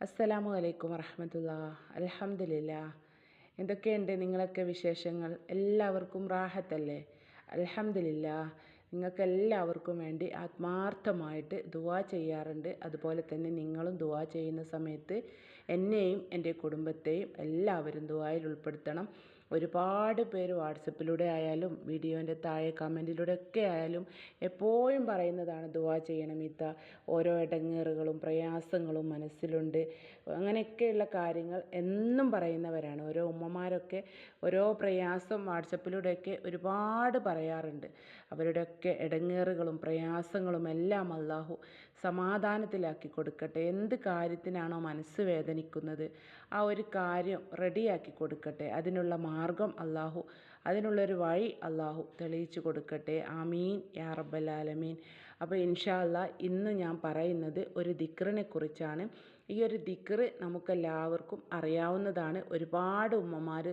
അസ്സലാമു അലൈക്കും വറഹമത്തുള്ള. അലഹമില്ല എന്തൊക്കെയുണ്ട് നിങ്ങളൊക്കെ വിശേഷങ്ങൾ? എല്ലാവർക്കും റാഹത്തല്ലേ? അലഹമില്ല നിങ്ങൾക്ക് എല്ലാവർക്കും വേണ്ടി ആത്മാർത്ഥമായിട്ട് ദുവാ ചെയ്യാറുണ്ട്. അതുപോലെ തന്നെ നിങ്ങളും ദുവാ ചെയ്യുന്ന സമയത്ത് എന്നെയും എന്റെ കുടുംബത്തെയും എല്ലാവരും ദുവായിൽ ഉൾപ്പെടുത്തണം. ഒരുപാട് പേര് വാട്സപ്പിലൂടെ ആയാലും വീഡിയോന്റെ താഴെ കമന്റിലൂടെ ഒക്കെ ആയാലും എപ്പോഴും പറയുന്നതാണ് ദുവാ ചെയ്യണം ഇത്ത. ഓരോ ഇടങ്ങേറുകളും പ്രയാസങ്ങളും മനസ്സിലുണ്ട്. അങ്ങനെയൊക്കെയുള്ള കാര്യങ്ങൾ എന്നും പറയുന്നവരാണ്. ഓരോ ഉമ്മമാരൊക്കെ ഓരോ പ്രയാസം വാട്സപ്പിലൂടെയൊക്കെ ഒരുപാട് പറയാറുണ്ട്. അവരുടെയൊക്കെ ഇടങ്ങേറുകളും പ്രയാസങ്ങളും എല്ലാം അള്ളാഹു സമാധാനത്തിലാക്കി കൊടുക്കട്ടെ. എന്ത് കാര്യത്തിനാണോ മനസ്സ് വേദനിക്കുന്നത് ആ ഒരു കാര്യം റെഡിയാക്കി കൊടുക്കട്ടെ. അതിനുള്ള മാർഗം അള്ളാഹു അതിനുള്ളൊരു വഴി അള്ളാഹു തെളിയിച്ചു കൊടുക്കട്ടെ. ആമീൻ. യാ റബ്ബൽ ആലമീൻ. അപ്പോൾ ഇൻഷാ അല്ലാ ഇന്ന് ഞാൻ പറയുന്നത് ഒരു ദിക്റിനെ കുറിച്ചാണ് ഈ ഒരു ദിക്റ് നമുക്കെല്ലാവർക്കും അറിയാവുന്നതാണ്. ഒരുപാട് ഉമ്മമാർ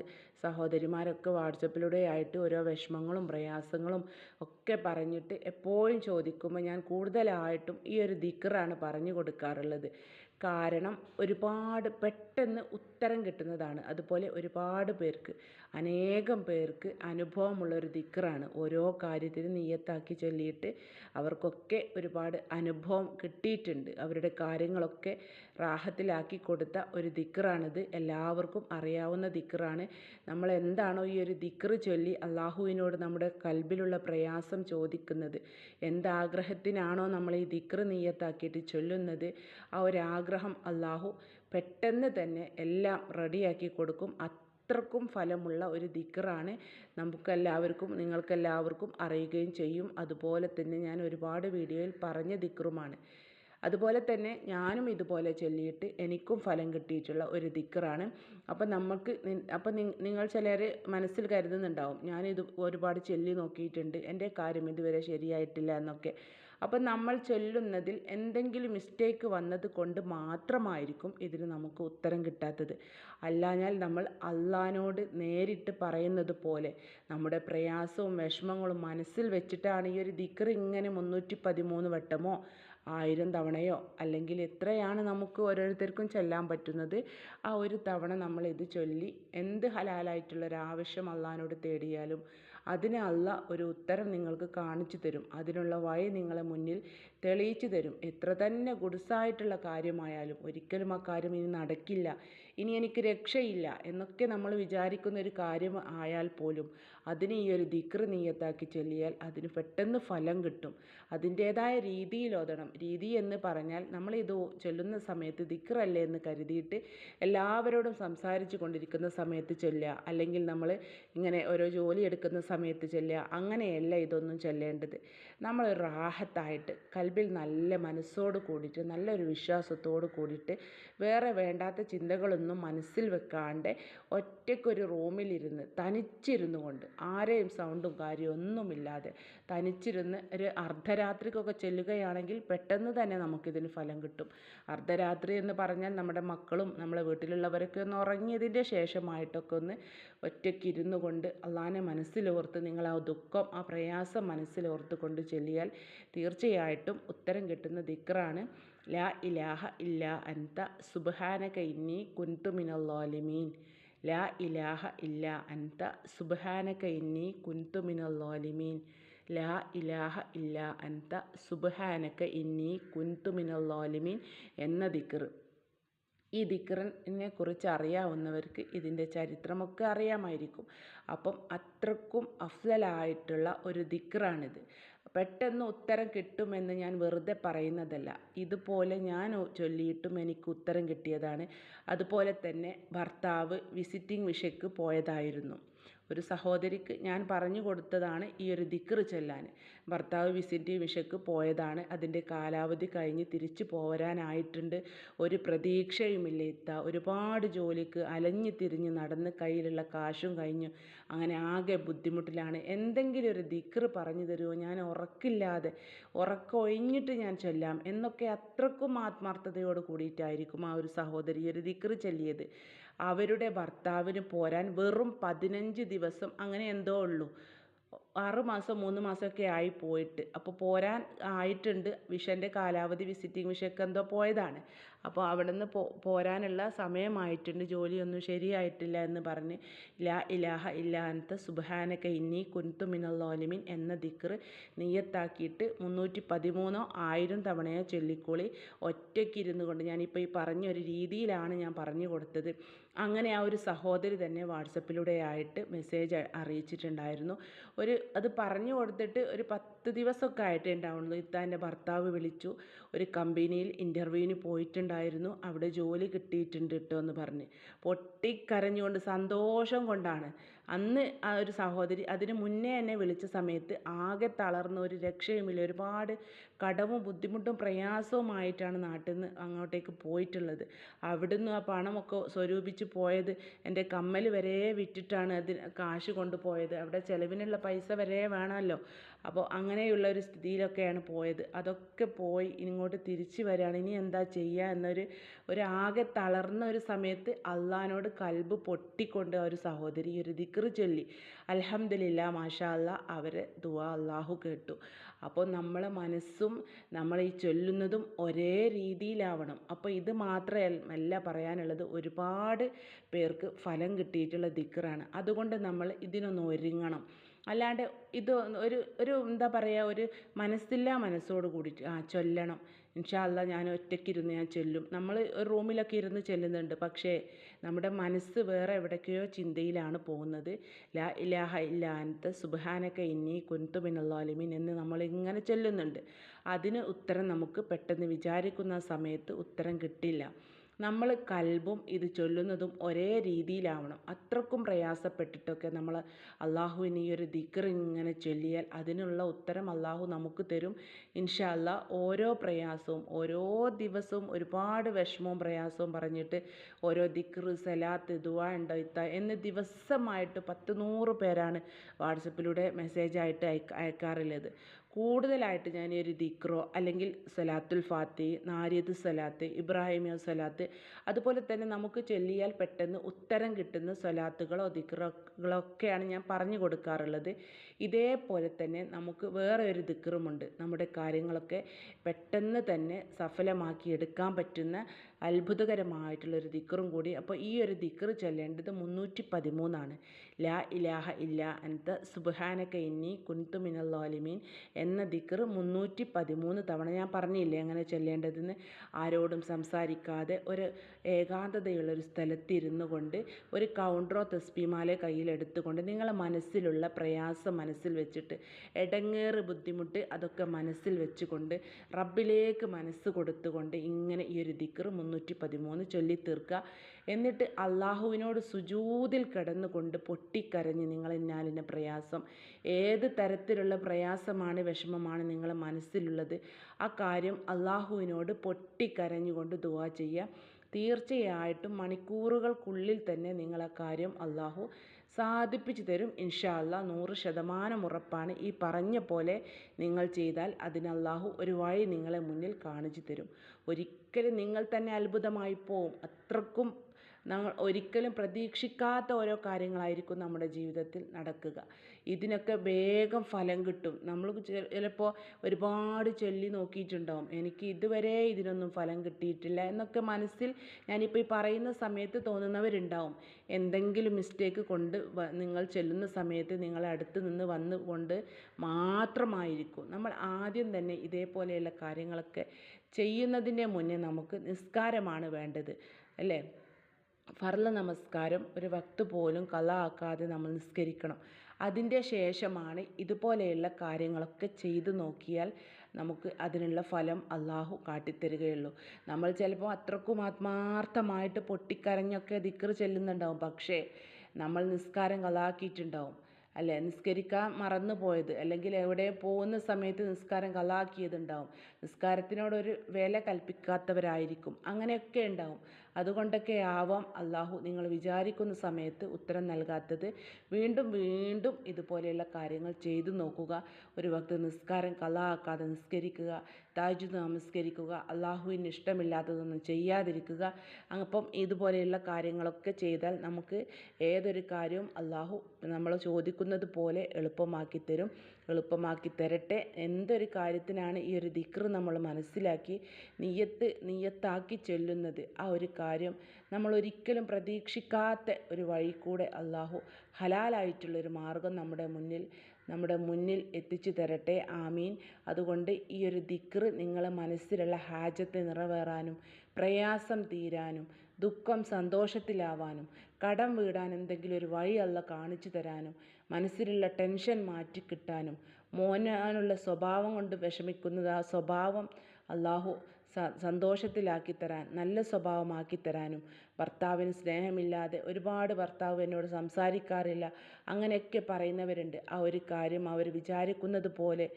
സഹോദരിമാരൊക്കെ വാട്സപ്പിലൂടെ ആയിട്ട് ഓരോ വിഷമങ്ങളും പ്രയാസങ്ങളും ഒക്കെ പറഞ്ഞിട്ട് എപ്പോഴും ചോദിക്കുമ്പോൾ ഞാൻ കൂടുതലായിട്ടും ഈ ഒരു ദിക്റാണ് പറഞ്ഞു കൊടുക്കാറുള്ളത്. കാരണം ഒരുപാട് പെട്ടെന്ന് ഉത്തരം കിട്ടുന്നതാണ്. അതുപോലെ ഒരുപാട് പേർക്ക് അനേകം പേർക്ക് അനുഭവമുള്ള ഒരു ദിക്റാണ്. ഓരോ കാര്യത്തിനും നീയത്താക്കി ചൊല്ലിയിട്ട് അവർക്കൊക്കെ ഒരുപാട് അനുഭവം കിട്ടിയിട്ടുണ്ട്. അവരുടെ കാര്യങ്ങളൊക്കെ റാഹത്തിലാക്കി കൊടുത്ത ഒരു ദിക്റാണിത്. എല്ലാവർക്കും അറിയാവുന്ന ദിക്റാണ്. നമ്മൾ എന്താണോ ഈ ഒരു ദിക്റ് ചൊല്ലി അള്ളാഹുവിനോട് നമ്മുടെ കൽബിലുള്ള പ്രയാസം ചോദിക്കുന്നത് എന്താഗ്രഹത്തിനാണോ നമ്മൾ ഈ ദിക്റ് നീയത്താക്കിയിട്ട് ചൊല്ലുന്നത് ആ ഒരു ആഗ്രഹം അള്ളാഹു പെട്ടെന്ന് തന്നെ എല്ലാം റെഡിയാക്കി കൊടുക്കും. അത്രക്കും ഫലമുള്ള ഒരു ദിക്റാണ് നമുക്കെല്ലാവർക്കും നിങ്ങൾക്കെല്ലാവർക്കും അറിയുകയും ചെയ്യും. അതുപോലെ തന്നെ ഞാൻ ഒരുപാട് വീഡിയോയിൽ പറഞ്ഞ ദിക്റുമാണ്. അതുപോലെ തന്നെ ഞാനും ഇതുപോലെ ചൊല്ലിയിട്ട് എനിക്കും ഫലം കിട്ടിയിട്ടുള്ള ഒരു ദിക്റാണ് അപ്പം നമുക്ക് അപ്പം നിങ്ങൾ ചിലർ മനസ്സിൽ കരുതുന്നുണ്ടാവും ഞാനിത് ഒരുപാട് ചൊല്ലി നോക്കിയിട്ടുണ്ട് എന്റെ കാര്യം ഇതുവരെ ശരിയായിട്ടില്ല എന്നൊക്കെ. അപ്പം നമ്മൾ ചൊല്ലുന്നതിൽ എന്തെങ്കിലും മിസ്റ്റേക്ക് വന്നത് കൊണ്ട് മാത്രമായിരിക്കും ഇതിന് നമുക്ക് ഉത്തരം കിട്ടാത്തത്. അല്ലാഞ്ഞാൽ നമ്മൾ അള്ളഹാനോട് നേരിട്ട് പറയുന്നത് പോലെ നമ്മുടെ പ്രയാസവും വിഷമങ്ങളും മനസ്സിൽ വെച്ചിട്ടാണ് ഈ ഒരു ദിക്ർ ഇങ്ങനെ മുന്നൂറ്റി പതിമൂന്ന് വട്ടമോ ആയിരം തവണയോ അല്ലെങ്കിൽ എത്രയാണ് നമുക്ക് ഓരോരുത്തർക്കും ചൊല്ലാൻ പറ്റുന്നത് ആ ഒരു തവണ നമ്മൾ ഇത് ചൊല്ലി എന്ത് ഹലാലായിട്ടുള്ള ഒരു ആവശ്യം അള്ളഹാനോട് തേടിയാലും അതിന് അല്ല ഒരു ഉത്തരം നിങ്ങൾക്ക് കാണിച്ചു തരും. അതിനുള്ള വഴി നിങ്ങളെ മുന്നിൽ തെളിയിച്ചു തരും. എത്ര തന്നെ ഗുഡ്സായിട്ടുള്ള കാര്യമായാലും ഒരിക്കലും ആ കാര്യം ഇനി നടക്കില്ല ഇനി എനിക്ക് രക്ഷയില്ല എന്നൊക്കെ നമ്മൾ വിചാരിക്കുന്ന ഒരു കാര്യം ആയാൽ പോലും അതിന് ഈ ഒരു ദിക്ർ നീയത്താക്കി ചൊല്ലിയാൽ അതിന് പെട്ടെന്ന് ഫലം കിട്ടും. അതിന്റേതായ രീതിയിൽ ഓതണം. രീതി എന്ന് പറഞ്ഞാൽ നമ്മൾ ഇത് ചൊല്ലുന്ന സമയത്ത് ദിക്റല്ലേ എന്ന് കരുതിയിട്ട് എല്ലാവരോടും സംസാരിച്ചു കൊണ്ടിരിക്കുന്ന സമയത്ത് ചൊല്ലുക. അല്ലെങ്കിൽ നമ്മൾ ഇങ്ങനെ ഓരോ ജോലി എടുക്കുന്ന സമയത്ത് ചൊല്ലുക. അങ്ങനെയല്ല ഇതൊന്നും ചൊല്ലേണ്ടത്. നമ്മൾ റാഹത്തായിട്ട് കൽബിൽ നല്ല മനസ്സോട് കൂടിയിട്ട് നല്ലൊരു വിശ്വാസത്തോട് കൂടിയിട്ട് വേറെ വേണ്ടാത്ത ചിന്തകളൊന്നും മനസ്സിൽ വെക്കാണ്ട് ഒറ്റയ്ക്കൊരു റൂമിലിരുന്ന് തനിച്ചിരുന്നു കൊണ്ട് ആരെയും സൗണ്ടും കാര്യവും ഒന്നുമില്ലാതെ തനിച്ചിരുന്ന് ഒരു അർദ്ധരാത്രിക്കൊക്കെ ചെല്ലുകയാണെങ്കിൽ പെട്ടെന്ന് തന്നെ നമുക്കിതിന് ഫലം കിട്ടും. അർദ്ധരാത്രി എന്ന് പറഞ്ഞാൽ നമ്മുടെ മക്കളും നമ്മളെ വീട്ടിലുള്ളവരൊക്കെ ഒന്ന് ഉറങ്ങിയതിന്റെ ശേഷമായിട്ടൊക്കെ ഒന്ന് ഒറ്റയ്ക്ക് ഇരുന്നു കൊണ്ട് അള്ളാനെ മനസ്സിലോർത്ത് നിങ്ങൾ ആ ദുഃഖം ആ പ്രയാസം മനസ്സിലോർത്ത് കൊണ്ട് ചൊല്ലിയാൽ തീർച്ചയായിട്ടും ഉത്തരം കിട്ടുന്ന ദിക്റാണ്. ലാ ഇലാഹ ഇല്ല അൻത സുബ്ഹാനക ഇന്നി കുൻതു ളാലിമീൻ ലാ ഇലാഹ ഇല്ല അൻത സുബ്ഹാനക ഇന്നി കുൻതു ളാലിമീൻ ലാ ഇലാഹ ഇല്ല അൻത സുബ്ഹാനക ഇന്നി കുൻതു ളാലിമീൻ എന്ന ദിക്ർ. ഈ ദിക്റിനെ കുറിച്ച് അറിയാവുന്നവർക്ക് ഇതിന്റെ ചരിത്രമൊക്കെ അറിയാമായിരിക്കും. അപ്പം അത്രക്കും അഫ്സലായിട്ടുള്ള ഒരു ദിക്റാണിത്. പെട്ടെന്ന് ഉത്തരം കിട്ടുമെന്ന് ഞാൻ വെറുതെ പറയുന്നതല്ല. ഇതുപോലെ ഞാൻ ചൊല്ലിയിട്ടും എനിക്ക് ഉത്തരം കിട്ടിയതാണ്. അതുപോലെ തന്നെ ഭർത്താവ് വിസിറ്റിംഗ് വിഷയ്ക്ക് പോയതായിരുന്നു. ഒരു സഹോദരിക്ക് ഞാൻ പറഞ്ഞു കൊടുത്തതാണ് ഈ ഒരു ദിക്റ് ചൊല്ലാൻ. ഭർത്താവ് വിസിറ്റ് വിഷയ്ക്ക് പോയതാണ്. അതിന്റെ കാലാവധി കഴിഞ്ഞ് തിരിച്ചു പോരാനായിട്ടുണ്ട്. ഒരു പ്രതീക്ഷയുമില്ല ഇത്ത. ഒരുപാട് ജോലിക്ക് അലഞ്ഞു തിരിഞ്ഞ് നടന്ന് കയ്യിലുള്ള കാശും കഴിഞ്ഞു. അങ്ങനെ ആകെ ബുദ്ധിമുട്ടിലാണ്. എന്തെങ്കിലും ഒരു ദിക്റ് പറഞ്ഞു തരുമോ? ഞാൻ ഉറക്കില്ലാതെ ഉറക്കൊഴിഞ്ഞിട്ട് ഞാൻ ചൊല്ലാം. എന്നൊക്കെ അത്രക്കും ആത്മാർത്ഥതയോട് കൂടിയിട്ടായിരിക്കും ആ ഒരു സഹോദരി ഒരു ദിക്റ് ചൊല്ലിയത്. അവരുടെ ഭർത്താവിന് പോരാൻ വെറും പതിനഞ്ച് ദിവസം അങ്ങനെ എന്തോ ഉള്ളൂ. ആറ് മാസം മൂന്ന് മാസമൊക്കെ ആയി പോയിട്ട്. അപ്പോൾ പോരാൻ ആയിട്ടുണ്ട്. വിഷന്റെ കാലാവധി വിസിറ്റിംഗ് വിഷയൊക്കെ എന്തോ പോയതാണ്. അപ്പോൾ അവിടെ നിന്ന് പോ പോരാനുള്ള സമയമായിട്ടുണ്ട്. ജോലിയൊന്നും ശരിയായിട്ടില്ല എന്ന് പറഞ്ഞ് ലാ ഇലാഹ ഇല്ലാത്ത സുബാനക്ക ഇന്നി കുന്തുമിനോലിമിൻ എന്ന ദിക്റ് നീയത്താക്കിയിട്ട് മുന്നൂറ്റി പതിമൂന്നോ ആയിരം തവണയോ ചൊല്ലിക്കോളി. ഒറ്റയ്ക്കിരുന്നു കൊണ്ട് ഞാനിപ്പോൾ ഈ പറഞ്ഞൊരു രീതിയിലാണ് ഞാൻ പറഞ്ഞു കൊടുത്തത്. അങ്ങനെ ആ ഒരു സഹോദരി തന്നെ വാട്സപ്പിലൂടെ ആയിട്ട് മെസ്സേജ് അറിയിച്ചിട്ടുണ്ടായിരുന്നു. ഒരു അത് പറഞ്ഞു കൊടുത്തിട്ട് ഒരു പത്ത് ദിവസമൊക്കെ ആയിട്ടേ ഉണ്ടാവുള്ളൂ. ഇത്താന്റെ ഭർത്താവ് വിളിച്ചു. ഒരു കമ്പനിയിൽ ഇന്റർവ്യൂവിന് പോയിട്ടുണ്ടായിരുന്നു. അവിടെ ജോലി കിട്ടിയിട്ടുണ്ട് കേട്ടോ എന്ന് പറഞ്ഞ്. പൊട്ടിക്കരഞ്ഞുകൊണ്ട് സന്തോഷം കൊണ്ടാണ്. അന്ന് ആ ഒരു സഹോദരി അതിന് മുന്നേ എന്നെ വിളിച്ച സമയത്ത് ആകെ തളർന്ന ഒരു രക്ഷയുമില്ല. ഒരുപാട് കടവും ബുദ്ധിമുട്ടും പ്രയാസവുമായിട്ടാണ് നാട്ടിൽ നിന്ന് അങ്ങോട്ടേക്ക് പോയിട്ടുള്ളത്. അവിടുന്ന് ആ പണമൊക്കെ സ്വരൂപിച്ച് പോയത് എന്റെ കമ്മൽ വരെ വിറ്റിട്ടാണ് അതിന് കാശ് കൊണ്ടുപോയത്. അവിടെ ചിലവിനുള്ള പൈസ വരെ വേണമല്ലോ. അപ്പോൾ അങ്ങനെയുള്ള ഒരു സ്ഥിതിയിലൊക്കെയാണ് പോയത്. അതൊക്കെ പോയി ഇങ്ങോട്ട് തിരിച്ചു വരികയാണ്. ഇനി എന്താ ചെയ്യുക എന്നൊരു ഒരു ആകെ തളർന്ന ഒരു സമയത്ത് അള്ളഹാനോട് കൽബ് പൊട്ടിക്കൊണ്ട് ഒരു സഹോദരി ഒരു ദിക്റ് ചൊല്ലി. അൽഹംദുലില്ലാ മാഷാ അല്ല അവരെ ദുആ അള്ളാഹു കേട്ടു. അപ്പോൾ നമ്മളെ മനസ്സും നമ്മൾ ഈ ചൊല്ലുന്നതും ഒരേ രീതിയിലാവണം. അപ്പോൾ ഇത് മാത്രമല്ല പറയാനുള്ളത് ഒരുപാട് പേർക്ക് ഫലം കിട്ടിയിട്ടുള്ള ദിക്റാണ്. അതുകൊണ്ട് നമ്മൾ ഇതിനൊന്ന് ഒരുങ്ങണം. അല്ലാണ്ട് ഇത് ഒരു ഒരു എന്താ പറയുക ഒരു മനസ്സില്ലാ മനസ്സോട് കൂടി ആ ചൊല്ലണം. ഇൻഷാ അല്ലാ ഞാൻ ഒറ്റയ്ക്കിരുന്ന് ഞാൻ ചൊല്ലും. നമ്മൾ ഒരു റൂമിലൊക്കെ ഇരുന്ന് ചെല്ലുന്നുണ്ട്. പക്ഷേ നമ്മുടെ മനസ്സ് വേറെ എവിടേക്കോ ചിന്തയിലാണ് പോകുന്നത്. ലാ ഇലാഹ ഇല്ല അൻത സുബ്ഹാനക ഇന്നി കുൻതു മിനല്ലാലിമീൻ എന്ന് നമ്മൾ ഇങ്ങനെ ചൊല്ലുന്നുണ്ട്. അതിന് ഉത്തരം നമുക്ക് പെട്ടെന്ന് വിചാരിക്കുന്ന സമയത്ത് ഉത്തരം കിട്ടില്ല. നമ്മൾ കൽബും ഇത് ചൊല്ലുന്നതും ഒരേ രീതിയിലാവണം. അത്രക്കും പ്രയാസപ്പെട്ടിട്ടൊക്കെ നമ്മൾ അള്ളാഹുവിന് ഈ ഒരു ദിക്ർ ഇങ്ങനെ ചൊല്ലിയാൽ അതിനുള്ള ഉത്തരം അള്ളാഹു നമുക്ക് തരും. ഇൻഷാ അല്ലാ ഓരോ പ്രയാസവും ഓരോ ദിവസവും ഒരുപാട് വിഷമവും പ്രയാസവും പറഞ്ഞിട്ട് ഓരോ ദിക്ർ സലാത്ത് ദുആ ഉണ്ടോ ഇത്ത എന്ന് ദിവസമായിട്ട് പത്ത് നൂറ് പേരാണ് വാട്സപ്പിലൂടെ മെസ്സേജായിട്ട് അയക്ക അയക്കാറുള്ളത്. കൂടുതലായിട്ട് ഞാൻ ഒരു ദിക്റോ അല്ലെങ്കിൽ സലാത്തുൽ ഫാത്തി നാരിയത്ത് സലാത്ത് ഇബ്രാഹിമിയ സലാത്ത് അതുപോലെ തന്നെ നമുക്ക് ചൊല്ലിയാൽ പെട്ടെന്ന് ഉത്തരം കിട്ടുന്ന സ്വലാത്തുകളോ ദിക്റുകളൊക്കെയാണ് ഞാൻ പറഞ്ഞു കൊടുക്കാറുള്ളത്. ഇതേപോലെ തന്നെ നമുക്ക് വേറെ ഒരു ദിക്കറുമുണ്ട് നമ്മുടെ കാര്യങ്ങളൊക്കെ പെട്ടെന്ന് തന്നെ സഫലമാക്കി എടുക്കാൻ പറ്റുന്ന അത്ഭുതകരമായിട്ടുള്ളൊരു ദിക്റും കൂടി. അപ്പോൾ ഈ ഒരു ദിക്റ് ചൊല്ലേണ്ടത് മുന്നൂറ്റി പതിമൂന്നാണ് ലാ ഇലാഹ ഇല്ല അൻത സുബ്ഹാനക ഇന്നി കുൻതു ളാലിമീൻ എന്ന ദിക്റ് മുന്നൂറ്റി പതിമൂന്ന് തവണ ഞാൻ പറഞ്ഞില്ലേ അങ്ങനെ ചൊല്ലേണ്ടതെന്ന്? ആരോടും സംസാരിക്കാതെ ഒരു ഏകാന്തതയുള്ള ഒരു സ്ഥലത്തിരുന്നു കൊണ്ട് ഒരു കൗണ്ടറോ തസ്ബിമാലയോ കയ്യിലെടുത്തുകൊണ്ട് നിങ്ങളെ മനസ്സിലുള്ള പ്രയാസം മനസ്സിൽ വെച്ചിട്ട് എടങ്ങേറ് ബുദ്ധിമുട്ട് അതൊക്കെ മനസ്സിൽ വെച്ചുകൊണ്ട് റബ്ബിലേക്ക് മനസ്സ് കൊടുത്തുകൊണ്ട് ഇങ്ങനെ ഈ ഒരു ദിക്ർ മുന്നൂറ്റി പതിമൂന്ന് ചൊല്ലി തീർക്കുക എന്നിട്ട് അള്ളാഹുവിനോട് സുജൂതിൽ കിടന്നുകൊണ്ട് പൊട്ടിക്കരഞ്ഞ് നിങ്ങൾ ഇന്നാലിന്റെ പ്രയാസം. ഏത് തരത്തിലുള്ള പ്രയാസമാണ് വിഷമമാണ് നിങ്ങളെ മനസ്സിലുള്ളത്? ആ കാര്യം അള്ളാഹുവിനോട് പൊട്ടിക്കരഞ്ഞുകൊണ്ട് ദുവാ ചെയ്യുക. തീർച്ചയായിട്ടും മണിക്കൂറുകൾക്കുള്ളിൽ തന്നെ നിങ്ങളെ കാര്യം അള്ളാഹു സാധിപ്പിച്ചു തരും. ഇൻഷാ നൂറ് ശതമാനം ഉറപ്പാണ് ഈ പറഞ്ഞ പോലെ നിങ്ങൾ ചെയ്താൽ അതിന് അള്ളാഹു ഒരു വഴി നിങ്ങളെ മുന്നിൽ കാണിച്ചു തരും. ഒരിക്കലും നിങ്ങൾ തന്നെ അത്ഭുതമായി പോവും. അത്രക്കും നമ്മൾ ഒരിക്കലും പ്രതീക്ഷിക്കാത്ത ഓരോ കാര്യങ്ങളായിരിക്കും നമ്മുടെ ജീവിതത്തിൽ നടക്കുക. ഇതിനൊക്കെ വേഗം ഫലം കിട്ടും. നമ്മൾ ചിലപ്പോൾ ഒരുപാട് ചൊല്ലി നോക്കിയിട്ടുണ്ടാവും. എനിക്ക് ഇതുവരെ ഇതിനൊന്നും ഫലം കിട്ടിയിട്ടില്ല എന്നൊക്കെ മനസ്സിൽ ഞാനിപ്പോൾ ഈ പറയുന്ന സമയത്ത് തോന്നുന്നവരുണ്ടാവും. എന്തെങ്കിലും മിസ്റ്റേക്ക് കൊണ്ട് നിങ്ങൾ ചെല്ലുന്ന സമയത്ത് നിങ്ങളെ അടുത്ത് നിന്ന് വന്ന് കൊണ്ട് മാത്രമായിരിക്കും. നമ്മൾ ആദ്യം തന്നെ ഇതേപോലെയുള്ള കാര്യങ്ങളൊക്കെ ചെയ്യുന്നതിന്റെ മുന്നേ നമുക്ക് നിസ്കാരമാണ് വേണ്ടത്. അല്ലേ? ഫർള നമസ്കാരം ഒരു വക്ത് പോലും കല ആക്കാതെ നമ്മൾ നിസ്കരിക്കണം. അതിന്റെ ശേഷമാണ് ഇതുപോലെയുള്ള കാര്യങ്ങളൊക്കെ ചെയ്തു നോക്കിയാൽ നമുക്ക് അതിനുള്ള ഫലം അള്ളാഹു കാട്ടിത്തരികയുള്ളൂ. നമ്മൾ ചിലപ്പോൾ അത്രക്കും ആത്മാർത്ഥമായിട്ട് പൊട്ടിക്കരഞ്ഞൊക്കെ ദിക്ർ ചെല്ലുന്നുണ്ടാവും. പക്ഷേ നമ്മൾ നിസ്കാരം കലാക്കിയിട്ടുണ്ടാവും. അല്ലേ? നിസ്കരിക്കാൻ മറന്നു പോയത് അല്ലെങ്കിൽ എവിടെ പോകുന്ന സമയത്ത് നിസ്കാരം കലാക്കിയതുണ്ടാവും. നിസ്കാരത്തിനോടൊരു വില കൽപ്പിക്കാത്തവരായിരിക്കും. അങ്ങനെയൊക്കെ ഉണ്ടാവും. അതുകൊണ്ടൊക്കെ ആവാം അള്ളാഹു നിങ്ങൾ വിചാരിക്കുന്ന സമയത്ത് ഉത്തരം നൽകാത്തത്. വീണ്ടും വീണ്ടും ഇതുപോലെയുള്ള കാര്യങ്ങൾ ചെയ്തു നോക്കുക. ഒരു വക്ത് നിസ്കാരം കലാക്കാതെ നിസ്കരിക്കുക താജുദ് നമസ്കരിക്കുക അള്ളാഹുവിന് ഇഷ്ടമില്ലാത്തതൊന്നും ചെയ്യാതിരിക്കുക. അപ്പം ഇതുപോലെയുള്ള കാര്യങ്ങളൊക്കെ ചെയ്താൽ നമുക്ക് ഏതൊരു കാര്യവും അള്ളാഹു നമ്മൾ ചോദിക്കുന്നത് പോലെ എളുപ്പമാക്കി തരും. എളുപ്പമാക്കി തരട്ടെ. എന്തൊരു കാര്യത്തിനാണ് ഈ ഒരു ദിക്ർ നമ്മൾ മനസ്സിലാക്കി നിയ്യത്ത് നിയ്യത്താക്കി ചൊല്ലുന്നത്? ആ ഒരു കാര്യം നമ്മൾ ഒരിക്കലും പ്രതീക്ഷിക്കാത്ത ഒരു വഴി കൂടെ അള്ളാഹു ഹലാലായിട്ടുള്ളൊരു മാർഗം നമ്മുടെ മുന്നിൽ നമ്മുടെ മുന്നിൽ എത്തിച്ചു തരട്ടെ. ആമീൻ. അതുകൊണ്ട് ഈ ഒരു ദിക്ർ നിങ്ങളെ മനസ്സിലുള്ള ഹാജത്ത് നിറവേറാനും പ്രയാസം തീരാനും ദുഃഖം സന്തോഷത്തിലാവാനും കടം വീടാൻ എന്തെങ്കിലും ഒരു വഴി അല്ല കാണിച്ചു തരാനും മനസ്സിലുള്ള ടെൻഷൻ മാറ്റി കിട്ടാനും മോനാനുള്ള സ്വഭാവം കൊണ്ട് വിഷമിക്കുന്നത് ആ സ്വഭാവം അള്ളാഹു സന്തോഷത്തിലാക്കി തരാൻ നല്ല സ്വഭാവമാക്കി തരാനും ഭർത്താവിന് സ്നേഹമില്ലാതെ ഒരുപാട് ഭർത്താവ് എന്നോട് സംസാരിക്കാറില്ല. അങ്ങനെയൊക്കെ പറയുന്നവരുണ്ട്. ആ ഒരു കാര്യം അവർ വിചാരിക്കുന്നത് പോലെ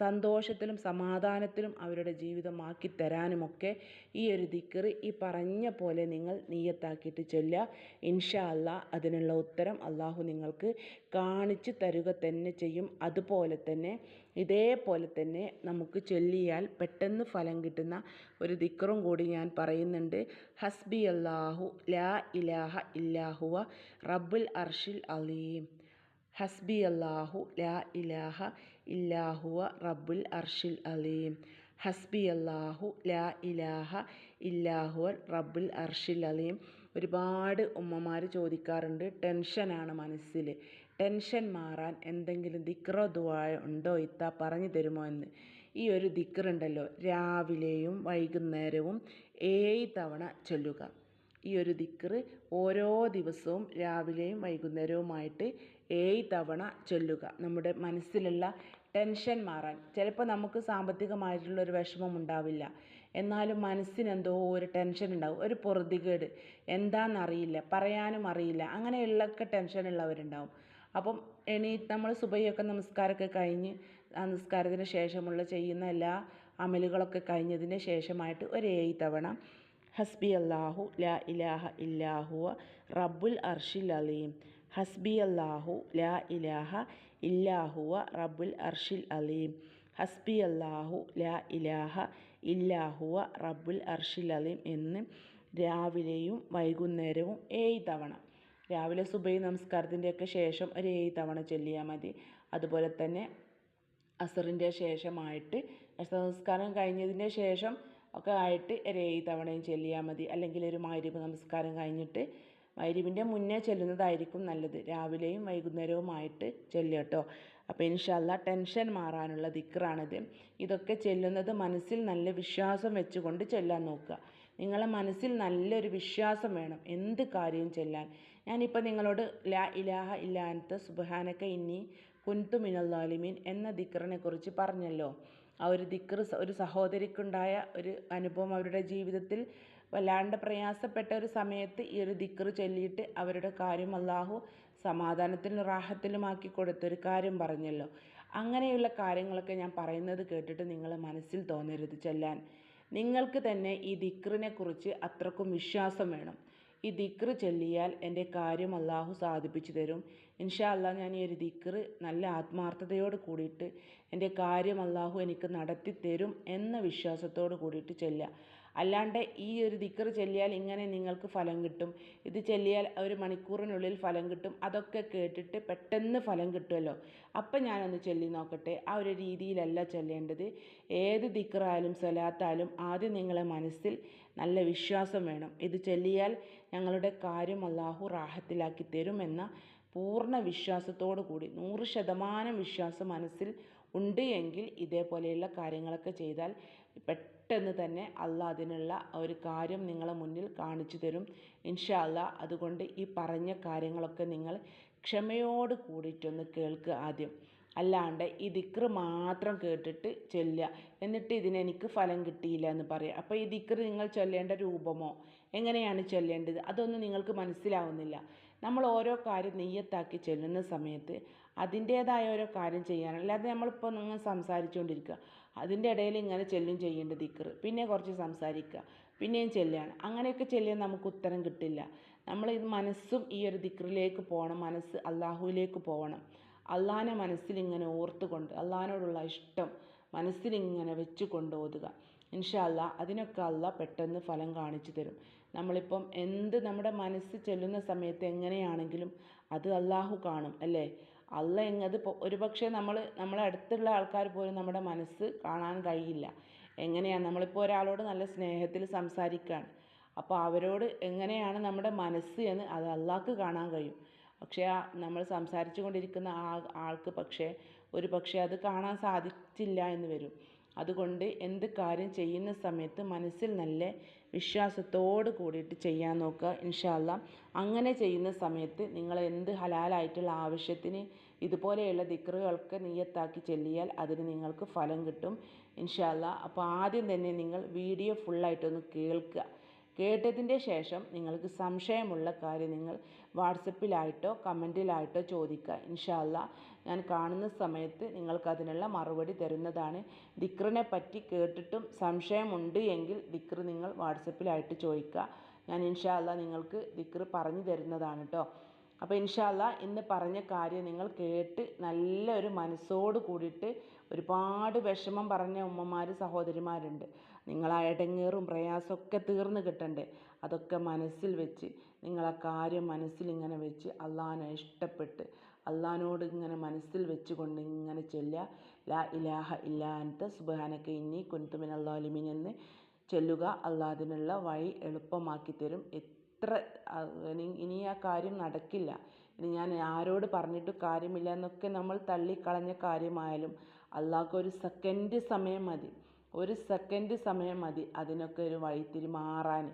സന്തോഷത്തിലും സമാധാനത്തിലും അവരുടെ ജീവിതമാക്കി തരാനുമൊക്കെ ഈ ഒരു ദിക്ർ ഈ പറഞ്ഞ പോലെ നിങ്ങൾ നീയത്താക്കിയിട്ട് ചൊല്ലുക. ഇൻഷാ അള്ളാ അതിനുള്ള ഉത്തരം അള്ളാഹു നിങ്ങൾക്ക് കാണിച്ചു തരുക തന്നെ ചെയ്യും. അതുപോലെ തന്നെ ഇതേപോലെ തന്നെ നമുക്ക് ചൊല്ലിയാൽ പെട്ടെന്ന് ഫലം കിട്ടുന്ന ഒരു ദിക്റും കൂടി ഞാൻ പറയുന്നുണ്ട്. ഹസ്ബി അല്ലാഹു ലാ ഇലാഹ ഇല്ലാഹുവ റബ്ബുൽ അർഷിൽ അലീം. ഹസ്ബി അല്ലാഹു ലാ ഇലാഹ ഇല്ലാഹുവ റബ്ബുൽ അർഷിൽ അലീം. ഹസ്ബി അല്ലാഹു ലാ ഇലാഹ ഇല്ലാഹുവർ റബ്ബുൽ അർഷിൽ അലീം. ഒരുപാട് ഉമ്മമാർ ചോദിക്കാറുണ്ട് ടെൻഷനാണ് മനസ്സിൽ ടെൻഷൻ മാറാൻ എന്തെങ്കിലും ദിക്റോ ദുവായ ഉണ്ടോ ഇത്ത പറഞ്ഞു തരുമോ എന്ന്. ഈ ഒരു ദിക്കറുണ്ടല്ലോ രാവിലെയും വൈകുന്നേരവും ഏഴ് തവണ ചൊല്ലുക. ഈ ഒരു ദിക്ർ ഓരോ ദിവസവും രാവിലെയും വൈകുന്നേരവുമായിട്ട് ഏഴ് തവണ ചൊല്ലുക. നമ്മുടെ മനസ്സിലുള്ള ടെൻഷൻ മാറാൻ ചിലപ്പോൾ നമുക്ക് സാമ്പത്തികമായിട്ടുള്ള ഒരു വിഷമം ഉണ്ടാവില്ല. എന്നാലും മനസ്സിനെന്തോ ഒരു ടെൻഷൻ ഉണ്ടാവും ഒരു പൊറുതികേട്. എന്താണെന്നറിയില്ല പറയാനും അറിയില്ല അങ്ങനെയുള്ളൊക്കെ ടെൻഷനുള്ളവരുണ്ടാവും അപ്പം എണീ നമ്മൾ സുബഹിയൊക്കെ നമസ്കാരമൊക്കെ കഴിഞ്ഞ് ആ നിസ്കാരത്തിന് ശേഷമുള്ള ചെയ്യുന്ന എല്ലാ അമലുകളൊക്കെ കഴിഞ്ഞതിന് ശേഷമായിട്ട് ഒരേ തവണ. ഹസ്ബി അള്ളാഹു ലാ ഇലാഹ ഇല്ലാഹുവ റബ്ബുൽ അർഷിൽ അലീം. ഹസ്ബി അള്ളാഹു ലാ ഇലാഹ ഇല്ലാഹുവ റബ്ബുൽ അർഷിൽ അലീം. ഹസ്ബി അള്ളാഹു ലാ ഇലാഹ ഇല്ലാഹുവ റബ്ബുൽ അർഷിൽ അലീം എന്ന് രാവിലെയും വൈകുന്നേരവും ഏഴ് തവണ. രാവിലെ സുബൈ നമസ്കാരത്തിന്റെയൊക്കെ ശേഷം ഒരു ഏഴ് തവണ ചൊല്ലിയാൽ മതി. അതുപോലെ തന്നെ അസറിന്റെ ശേഷമായിട്ട് നമസ്കാരം കഴിഞ്ഞതിന് ശേഷം ഒക്കെ ആയിട്ട് ഒരു ഏഴ് തവണയും ചൊല്ലിയാൽ മതി. അല്ലെങ്കിൽ ഒരു മഗ്‌രിബ് നമസ്കാരം കഴിഞ്ഞിട്ട് മഗ്‌രിബിന്റെ മുന്നേ ചെല്ലുന്നതായിരിക്കും നല്ലത്. രാവിലെയും വൈകുന്നേരവുമായിട്ട് ചൊല്ലുക കേട്ടോ അപ്പോൾ ഇൻഷാ അല്ലാ ടെൻഷൻ മാറാനുള്ള ദിക്റാണിത്. ഇതൊക്കെ ചെല്ലുന്നത് മനസ്സിൽ നല്ല വിശ്വാസം വെച്ചുകൊണ്ട് ചെല്ലാൻ നോക്കുക. നിങ്ങളെ മനസ്സിൽ നല്ലൊരു വിശ്വാസം വേണം. എന്ത് കാര്യവും ചെല്ലാൻ. ഞാനിപ്പോൾ നിങ്ങളോട് ലാ ഇലാഹ ഇല്ലാത്ത സുബ്ഹാനക ഇന്നി കുൻതു മിനൽ എന്ന ദിക്റിനെ കുറിച്ച് പറഞ്ഞല്ലോ. ആ ഒരു ദിക്ർ ഒരു സഹോദരിക്കുണ്ടായ ഒരു അനുഭവം അവരുടെ ജീവിതത്തിൽ വല്ലാണ്ട് പ്രയാസപ്പെട്ട ഒരു സമയത്ത് ഈ ഒരു ദിക്ർ ചൊല്ലിയിട്ട് അവരുടെ കാര്യം അള്ളാഹു സമാധാനത്തിലും റാഹത്തിലുമാക്കി കൊടുത്തൊരു കാര്യം പറഞ്ഞല്ലോ. അങ്ങനെയുള്ള കാര്യങ്ങളൊക്കെ ഞാൻ പറയുന്നത് കേട്ടിട്ട് നിങ്ങൾ മനസ്സിൽ തോന്നരുത് ചൊല്ലാൻ. നിങ്ങൾക്ക് തന്നെ ഈ ദിക്റിനെ കുറിച്ച് അത്രക്കും വിശ്വാസം വേണം. ഈ ദിക്ർ ചൊല്ലിയാൽ എന്റെ കാര്യം അള്ളാഹു സാധിപ്പിച്ചു തരും. ഇൻഷാ ഞാൻ ഈ ഒരു ദിക്ർ നല്ല ആത്മാർത്ഥതയോട് കൂടിയിട്ട് എന്റെ കാര്യം അള്ളാഹു എനിക്ക് നടത്തി തരും എന്ന വിശ്വാസത്തോട് കൂടിയിട്ട് ചെല്ലുക. അല്ലാണ്ട് ഈ ഒരു ദിക്ർ ചെല്ലിയാൽ ഇങ്ങനെ നിങ്ങൾക്ക് ഫലം കിട്ടും. ഇത് ചെല്ലിയാൽ ഒരു മണിക്കൂറിനുള്ളിൽ ഫലം കിട്ടും. അതൊക്കെ കേട്ടിട്ട് പെട്ടെന്ന് ഫലം കിട്ടുമല്ലോ. അപ്പം ഞാനൊന്ന് ചെല്ലി നോക്കട്ടെ. ആ ഒരു രീതിയിലല്ല ചെല്ലേണ്ടത്. ഏത് ദിക്കറായാലും സ്വലാത്തായാലും ആദ്യം നിങ്ങളെ മനസ്സിൽ നല്ല വിശ്വാസം വേണം. ഇത് ചെല്ലിയാൽ ഞങ്ങളുടെ കാര്യം അള്ളാഹു റാഹത്തിലാക്കി തരുമെന്ന പൂർണ വിശ്വാസത്തോടു കൂടി നൂറ് ശതമാനം വിശ്വാസം മനസ്സിൽ ഉണ്ട് എങ്കിൽ ഇതേപോലെയുള്ള കാര്യങ്ങളൊക്കെ ചെയ്താൽ പെട്ടെന്ന് തന്നെ അള്ളാഹ് അതിനുള്ള ഒരു കാര്യം നിങ്ങളെ മുന്നിൽ കാണിച്ചു തരും. അള്ളാ. അതുകൊണ്ട് ഈ പറഞ്ഞ കാര്യങ്ങളൊക്കെ നിങ്ങൾ ക്ഷമയോട് കൂടിയിട്ടൊന്ന് കേൾക്കുക ആദ്യം. അല്ലാണ്ട് ഈ ദിക്ർ മാത്രം കേട്ടിട്ട് ചൊല്ലുക. എന്നിട്ട് ഇതിനെനിക്ക് ഫലം കിട്ടിയില്ല എന്ന് പറയുക അപ്പോൾ ഈ ദിക്ർ നിങ്ങൾ ചൊല്ലേണ്ട രൂപമോ? എങ്ങനെയാണ് ചൊല്ലേണ്ടത്? അതൊന്നും നിങ്ങൾക്ക് മനസ്സിലാവുന്നില്ല. നമ്മൾ ഓരോ കാര്യം നെയ്യത്താക്കി ചെല്ലുന്ന സമയത്ത് അതിന്റേതായ ഓരോ കാര്യം ചെയ്യാൻ അല്ലാതെ നമ്മളിപ്പോൾ നിങ്ങൾ സംസാരിച്ചുകൊണ്ടിരിക്കുക. അതിന്റെ ഇടയിൽ ഇങ്ങനെ ചെല്ലും ചെയ്യേണ്ട ദിക്ർ. പിന്നെ കുറച്ച് സംസാരിക്കുക. പിന്നെയും ചെല്ലുകയാണ്. അങ്ങനെയൊക്കെ ചെല്ലിയാൽ നമുക്ക് ഉത്തരം കിട്ടില്ല. നമ്മൾ ഇത് മനസ്സും ഈ ഒരു ദിക്റിലേക്ക് പോകണം. മനസ്സ് അള്ളാഹുവിലേക്ക് പോകണം. അള്ളാഹിനെ മനസ്സിൽ ഇങ്ങനെ ഓർത്തുകൊണ്ട് അള്ളാഹിനോടുള്ള ഇഷ്ടം മനസ്സിലിങ്ങനെ വെച്ച് കൊണ്ട് ഓതുക. ഇൻഷാ അല്ലാ അതിനൊക്കെ അല്ല പെട്ടെന്ന് ഫലം കാണിച്ചു തരും. നമ്മളിപ്പം എന്ത് നമ്മുടെ മനസ്സ് ചെല്ലുന്ന സമയത്ത് എങ്ങനെയാണെങ്കിലും അത് അള്ളാഹു കാണും അല്ലേ? അല്ല എങ്ങത് ഒരുപക്ഷെ നമ്മൾ നമ്മളെ അടുത്തുള്ള ആൾക്കാർ പോലും നമ്മുടെ മനസ്സ് കാണാൻ കഴിയില്ല. എങ്ങനെയാണ്? നമ്മളിപ്പോൾ ഒരാളോട് നല്ല സ്നേഹത്തിൽ സംസാരിക്കുകയാണ് അപ്പോൾ അവരോട് എങ്ങനെയാണ് നമ്മുടെ മനസ്സ് എന്ന് അത് അള്ളാഹ്ക്ക് കാണാൻ കഴിയും. പക്ഷേ ആ നമ്മൾ സംസാരിച്ചു കൊണ്ടിരിക്കുന്ന ആ ആൾക്ക് പക്ഷേ ഒരു പക്ഷേ അത് കാണാൻ സാധിച്ചില്ല എന്ന് വരും. അതുകൊണ്ട് എന്ത് കാര്യം ചെയ്യുന്ന സമയത്ത് മനസ്സിൽ നല്ല വിശ്വാസത്തോട് കൂടിയിട്ട് ചെയ്യാൻ നോക്കുക ഇൻഷാ അല്ലാ അങ്ങനെ ചെയ്യുന്ന സമയത്ത് നിങ്ങൾ എന്ത് ഹലാലായിട്ടുള്ള ആവശ്യത്തിന് ഇതുപോലെയുള്ള ദിക്റുകളൊക്കെ നിയ്യത്താക്കി ചെല്ലിയാൽ അതിന് നിങ്ങൾക്ക് ഫലം കിട്ടും ഇൻഷാ അല്ലാ അപ്പോൾ ആദ്യം തന്നെ നിങ്ങൾ വീഡിയോ ഫുള്ളായിട്ടൊന്ന് കേൾക്കുക. കേട്ടതിന്റെ ശേഷം നിങ്ങൾക്ക് സംശയമുള്ള കാര്യം നിങ്ങൾ വാട്സപ്പിലായിട്ടോ കമന്റിലായിട്ടോ ചോദിക്കുക. ഇൻഷാല്ല ഞാൻ കാണുന്ന സമയത്ത് നിങ്ങൾക്ക് അതിനുള്ള മറുപടി തരുന്നതാണ്. ദിക്റിനെ പറ്റി കേട്ടിട്ടും സംശയമുണ്ട് എങ്കിൽ ദിക്ർ നിങ്ങൾ വാട്സപ്പിലായിട്ട് ചോദിക്കുക. ഞാൻ ഇൻഷാല്ല നിങ്ങൾക്ക് ദിക്ർ പറഞ്ഞു തരുന്നതാണ് കേട്ടോ അപ്പോൾ ഇൻഷാല്ല ഇന്ന് പറഞ്ഞ കാര്യം നിങ്ങൾ കേട്ട് നല്ലൊരു മനസ്സോട് കൂടിയിട്ട് ഒരുപാട് വിഷമം പറഞ്ഞ ഉമ്മമാർ സഹോദരിമാരുണ്ട്. നിങ്ങൾ ഇടങ്ങേറും പ്രയാസമൊക്കെ തീർന്നു കിട്ടണ്ടേ? അതൊക്കെ മനസ്സിൽ വെച്ച് നിങ്ങളെ കാര്യം മനസ്സിൽ ഇങ്ങനെ വെച്ച് അള്ളഹാനെ ഇഷ്ടപ്പെട്ട് അള്ളഹാനോട് ഇങ്ങനെ മനസ്സിൽ വെച്ചുകൊണ്ട് ഇങ്ങനെ ചെല്ലുക. ലാ ഇലാഹ ഇല്ല അൻത ഇനി കുൻതുമിൻ അള്ളാലിമീൻ എന്ന് ചെല്ലുക. അള്ളാഹ് വഴി എളുപ്പമാക്കി തരും. എത്ര ഇനി ആ കാര്യം നടക്കില്ല. ഇനി ഞാൻ ആരോട് പറഞ്ഞിട്ട് കാര്യമില്ല എന്നൊക്കെ നമ്മൾ തള്ളിക്കളഞ്ഞ കാര്യമായാലും അള്ളാഹ്ക്ക് ഒരു സെക്കൻഡ് സമയം മതി. ഒരു സെക്കൻഡ് സമയം മതി അതിനൊക്കെ ഒരു വഴിത്തിരി മാറാൻ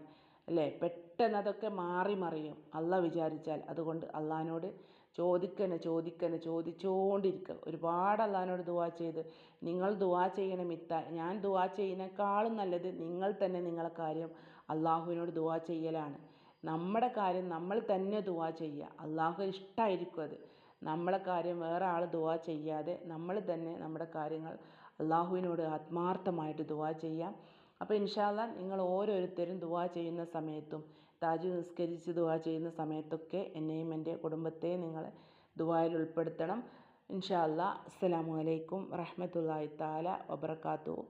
അല്ലേ? പെട്ടെന്ന് അതൊക്കെ മാറി മറിയും. അല്ല വിചാരിച്ചാൽ അതുകൊണ്ട് അള്ളഹാനോട് ചോദിക്കന്നെ ചോദിക്കന്നെ ചോദിച്ചുകൊണ്ടിരിക്കുക ഒരുപാട് അള്ളഹാനോട് ദുവാ ചെയ്ത് നിങ്ങൾ ദുവാ ചെയ്യണം ഇത്ത ഞാൻ ദുവാ ചെയ്യുന്നേക്കാളും നല്ലത് നിങ്ങൾ തന്നെ നിങ്ങളെ കാര്യം അള്ളാഹുവിനോട് ദുവാ ചെയ്യലാണ്. നമ്മുടെ കാര്യം നമ്മൾ തന്നെ ദുവാ ചെയ്യുക. അള്ളാഹു ഇഷ്ടമായിരിക്കും അത്. നമ്മളെ കാര്യം വേറെ ആൾ ദുവാ ചെയ്യാതെ നമ്മൾ തന്നെ നമ്മുടെ കാര്യങ്ങൾ അള്ളാഹുവിനോട് ആത്മാർത്ഥമായിട്ട് ദുവാ ചെയ്യാം. അപ്പോൾ ഇൻഷാല്ല നിങ്ങൾ ഓരോരുത്തരും ദുവാ ചെയ്യുന്ന സമയത്തും താജ് നിസ്കരിച്ച് ദുവാ ചെയ്യുന്ന സമയത്തൊക്കെ എന്നെയും എന്റെ കുടുംബത്തെ നിങ്ങൾ ദുവായിൽ ഉൾപ്പെടുത്തണം. ഇൻഷാ അല്ലാ അസ്സലാമു അലൈക്കും വറഹ്മത്തുള്ളാഹി തആല വബറകാതുഹു.